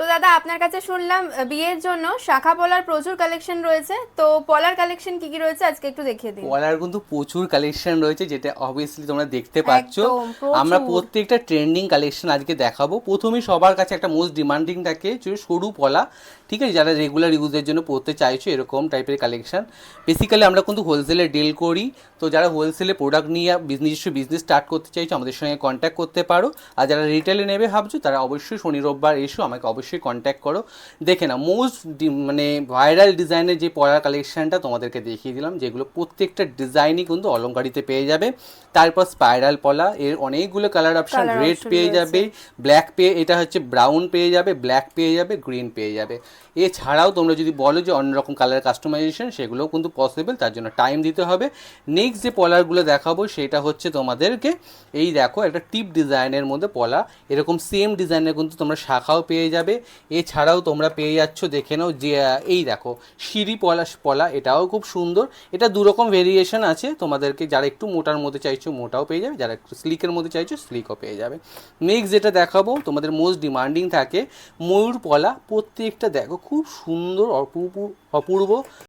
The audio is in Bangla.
তো দাদা আপনার কাছে শুনলাম বিয়ের জন্য শাখা পলার প্রচুর কালেকশন রয়েছে। তো পলার কালেকশন কি কি রয়েছে? আজকে একটু দেখিয়ে দিন। পলার কিন্তু প্রচুর কালেকশন রয়েছে যেটা অবভিয়াসলি তোমরা দেখতে পাচ্ছ। আমরা প্রত্যেকটা ট্রেন্ডিং কালেকশন আজকে দেখাবো। প্রথমে সবার কাছে একটা মোস্ট ডিমান্ডিং থাকে যে সরু পলা। ঠিক আছে যারা রেগুলার ইউজের জন্য পড়তে চাইছো এরকম টাইপের কালেকশন বেসিক্যালি আমরা কিন্তু হোলসেলে ডিল করি। তো যারা হোলসেলে প্রোডাক্ট নিয়ে নিজস্ব বিজনেস স্টার্ট করতে চাইছো আমাদের সঙ্গে কন্ট্যাক্ট করতে পারো। আর যারা রিটেলে নেবে ভাবছ তারা অবশ্যই শনি রোববার এসো আমাকে অবশ্যই কন্ট্যাক্ট করো। দেখে না মোস্ট মানে ভাইরাল ডিজাইনের যে পলার কালেকশনটা তোমাদেরকে দেখিয়ে দিলাম যেগুলো প্রত্যেকটা ডিজাইনই কিন্তু অলংকারিতে পেয়ে যাবে। তারপর স্পাইরাল পলা এর অনেকগুলো কালার অপশন রেড পেয়ে। যাবে ব্ল্যাক পেয়ে এটা হচ্ছে ব্রাউন পেয়ে যাবে ব্ল্যাক পেয়ে যাবে গ্রিন পেয়ে যাবে। এছাড়াও তোমরা যদি বলো যে অন্যরকম কালার কাস্টমাইজেশন সেগুলোও কিন্তু পসিবল তার জন্য টাইম দিতে হবে। নেক্সট যে পলারগুলো দেখাবো সেটা হচ্ছে তোমাদেরকে এই দেখো একটা টিপ ডিজাইনের মধ্যে পলা এরকম সেম ডিজাইনের কিন্তু তোমরা শাখাও পেয়ে যাবে। এছাড়াও তোমরা পেয়ে যাচ্ছ, দেখে নাও যে এই দেখো, সিঁড়ি পলাশ পলা, এটাও খুব সুন্দর। এটা দুরকম ভেরিয়েশন আছে, তোমাদেরকে যারা একটু মোটার মধ্যে চাইছো, মোটাও পেয়ে যাবে, যারা একটু স্লিকের মধ্যে চাইছো স্লিকও পেয়ে যাবে। নেক্সট যেটা দেখাবো, তোমাদের মোস্ট ডিমান্ডিং থাকে, ময়ূর পলা, প্রত্যেকটা দেখো, খুব সুন্দর, অপূর্ব অপূর্ব।